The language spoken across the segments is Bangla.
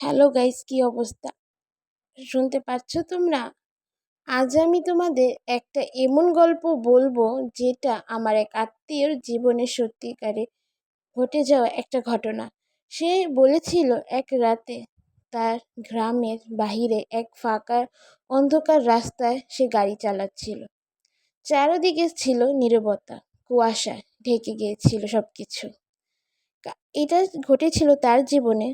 হ্যালো গাইস, কি অবস্থা? শুনতে পাচ্ছ তোমরা? আজ আমি তোমাদের একটা এমন গল্প বলব যেটা আমার এক আত্মীয়র জীবনে সত্যিকারে ঘটে যাওয়া একটা ঘটনা। সে বলেছিল, এক রাতে তার গ্রামের বাহিরে এক ফাঁকা অন্ধকার রাস্তায় সে গাড়ি চালাচ্ছিল। চারদিকে ছিল নীরবতা, কুয়াশা, ঢেকে গিয়েছিল সব কিছু এটা ঘটেছিল তার জীবনে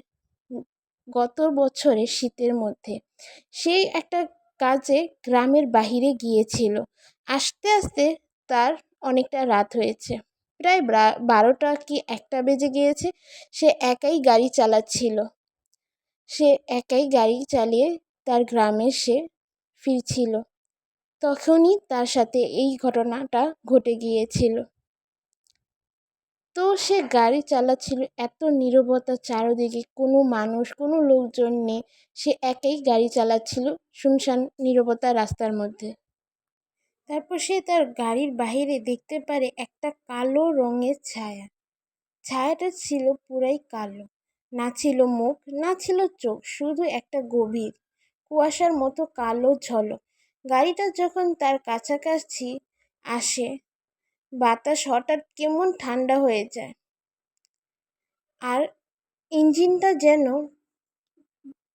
গত বছরের শীতের মধ্যে। সে একটা কাজে গ্রামের বাহিরে গিয়েছিল। আস্তে আস্তে তার অনেকটা রাত হয়েছে। প্রায় বারোটা কি একটা বেজে গিয়েছে, সে একাই গাড়ি চালাচ্ছিল। সে একাই গাড়ি চালিয়ে তার গ্রামে সে ফিরছিল। তখনই তার সাথে এই ঘটনাটা ঘটে গিয়েছিল। তো সে গাড়ি চালাচ্ছিল, এত নীরবতা চারদিকে, কোনো মানুষ, কোনো লোকজন নেই, সে একাই গাড়ি চালাচ্ছিল শুনশান নীরবতা রাস্তার মধ্যে। তারপর সে তার গাড়ির বাহিরে দেখতে পারে একটা কালো রঙের ছায়া। ছায়াটা ছিল পুরাই কালো, না ছিল মুখ, না ছিল চোখ, শুধু একটা গভীর, কুয়াশার মতো কালো ঝলক। গাড়িটা যখন তার কাছাকাছি আসে বাতাস হঠাৎ কেমন ঠান্ডা হয়ে যায়। আর ইঞ্জিনটা যেন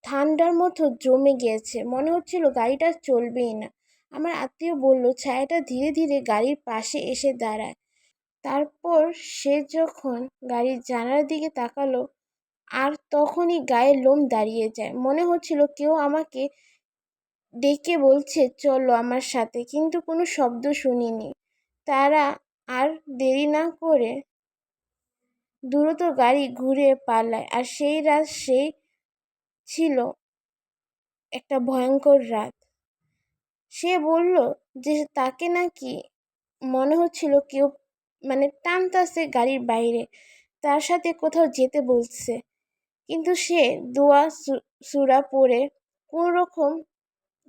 ঠান্ডার মতো জমে গিয়েছে। মনে হচ্ছিল গাড়িটা চলবেই না। আমার আত্মীয় বলল, ছায়াটা ধীরে ধীরে গাড়ির পাশে এসে দাঁড়ায়। তারপর সে যখন গাড়ির জানালার দিকে তাকালো, আর তখনই গায়ের লোম দাঁড়িয়ে যায়। মনে হচ্ছিল কেউ আমাকে ডেকে বলছে, চলো আমার সাথে। কিন্তু কোনো শব্দ শুনিনি। তারা আর দেরি না করে দ্রুত গাড়ি ঘুরে পালায়। আর সেই রাত সেই ছিল একটা ভয়ঙ্কর রাত। সে বলল যে তাকে নাকি মনে হচ্ছিল কেউ মানে টানতাছে গাড়ির বাইরে, তার সাথে কোথাও যেতে বলছে। কিন্তু সে দোয়া সুরা পরে কোনো রকম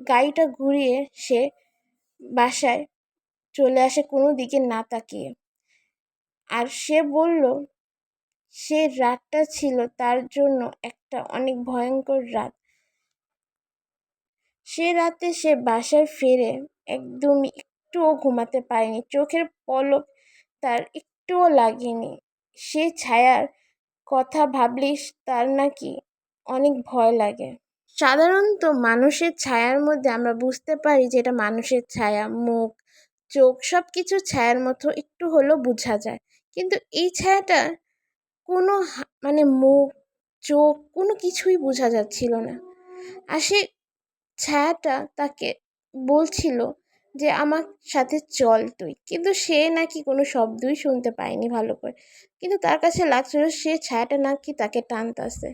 গাড়িটা ঘুরিয়ে সে বাসায় চলে আসে কোনো দিকে না তাকিয়ে। আর সে বলল, সে রাতটা ছিল তার জন্য একটা অনেক ভয়ঙ্কর রাত। সে রাতে সে বাসায় ফেরে একদমই একটুও ঘুমাতে পারেনি। চোখের পলক তার একটুও লাগেনি। সে ছায়ার কথা ভাবলেই তার নাকি অনেক ভয় লাগে। সাধারণত মানুষের ছায়ার মধ্যে আমরা বুঝতে পারি যে এটা মানুষের ছায়া, মুখ চোখ সব কিছু ছায়ার মতো একটু হলেও বোঝা যায়। কিন্তু এই ছায়াটা কোনো মানে মুখ, চোখ কোনো কিছুই বোঝা যাচ্ছিল না। আর সে ছায়াটা তাকে বলছিল যে, আমার সাথে চল তুই। কিন্তু সে নাকি কোনো শব্দই শুনতে পায়নি ভালো করে। কিন্তু তার কাছে লাগছিল সে ছায়াটা নাকি তাকে টানতাছে।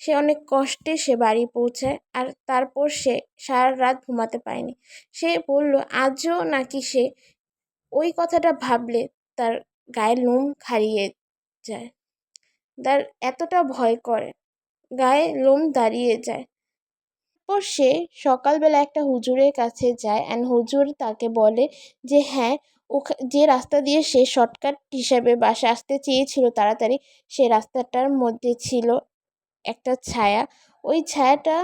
সে অনেক কষ্টে সে বাড়ি পৌঁছায় আর তারপর সে সারা রাত ঘুমাতে পায়নি সে বলল, আজও নাকি সে ওই কথাটা ভাবলে তার গায়ে লোম খাড়িয়ে যায়। তার এতটা ভয় করে, গায়ে লোম দাঁড়িয়ে যায়। তারপর সে সকালবেলা একটা হুজুরের কাছে যায় অ্যান্ড হুজুর তাকে বলে যে হ্যাঁ ওখা, যে রাস্তা দিয়ে সে শর্টকাট হিসাবে বাসে আসতে চেয়েছিল তাড়াতাড়ি, সে রাস্তাটার মধ্যে ছিল একটা ছায়া। ওই ছায়াটা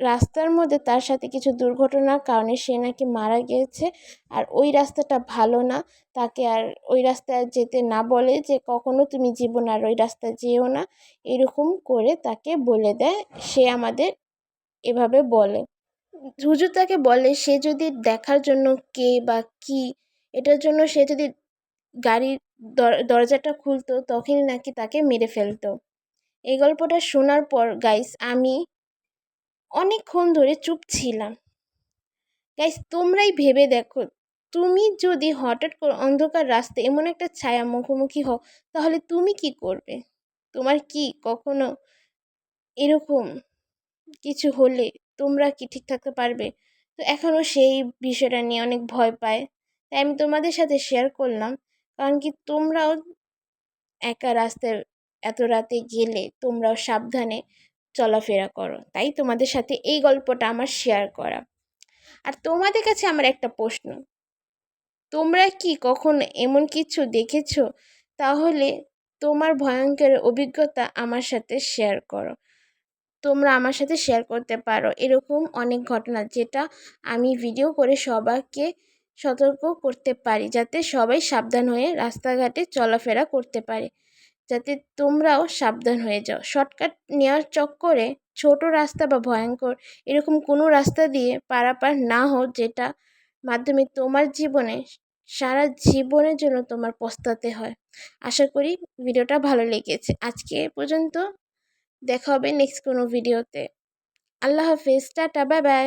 রাস্তার মধ্যে তার সাথে কিছু দুর্ঘটনার কারণে সে নাকি মারা গিয়েছে। আর ওই রাস্তাটা ভালো না। তাকে আর ওই রাস্তায় যেতে না বলে যে কখনো তুমি জীবন আর ওই রাস্তায় যেও না। এরকম করে তাকে বলে দেয়। সে আমাদের এভাবে বলে। হুজুর তাকে বলে, সে যদি দেখার জন্য কে বা কি, এটার জন্য সে যদি গাড়ির দরজাটা খুলতো, তখনই নাকি তাকে মেরে ফেলতো। এই গল্পটা শোনার পর গাইস আমি অনেকক্ষণ ধরে চুপ ছিলাম। গাইস তোমরাই ভেবে দেখো, তুমি যদি হঠাৎ করে অন্ধকার রাস্তায় এমন একটা ছায়া মুখোমুখি হও, তাহলে তুমি কি করবে? তোমার কি কখনো এরকম কিছু হলে তোমরা কি ঠিক থাকতে পারবে? তো এখনও সেই বিষয়টা নিয়ে অনেক ভয় পায়। তাই আমি তোমাদের সাথে শেয়ার করলাম, কারণ কি তোমরাও একা রাস্তায় এত রাতে গেলে তোমরাও সাবধানে চলাফেরা করো। তাই তোমাদের সাথে এই গল্পটা আমার শেয়ার করা। আর তোমাদের কাছে আমার একটা প্রশ্ন। তোমরা কি কখন এমন কিছু দেখেছ? তাহলে তোমার ভয়ঙ্কর অভিজ্ঞতা আমার সাথে শেয়ার করো। তোমরা আমার সাথে শেয়ার করতে পারো। এরকম অনেক ঘটনা যেটা আমি ভিডিও করে সবাইকে সতর্ক করতে পারি। যাতে সবাই সাবধান হয়ে রাস্তাঘাটে চলাফেরা করতে পারে। যাতে তোমরাও সাবধান হয়ে যাও। শর্টকাট নেওয়ার চক্করে ছোট রাস্তা বা ভয়ঙ্কর এরকম কোনো রাস্তা দিয়ে পারাপার না হও যেটা মাধ্যমে তোমার জীবনে, সারা জীবনের জন্য তোমার পস্তাতে হয়। আশা করি ভিডিওটা ভালো লেগেছে। আজকে পর্যন্ত দেখা হবে নেক্সট কোনো ভিডিওতে আল্লাহ হাফিজ, টাটা বাই বাই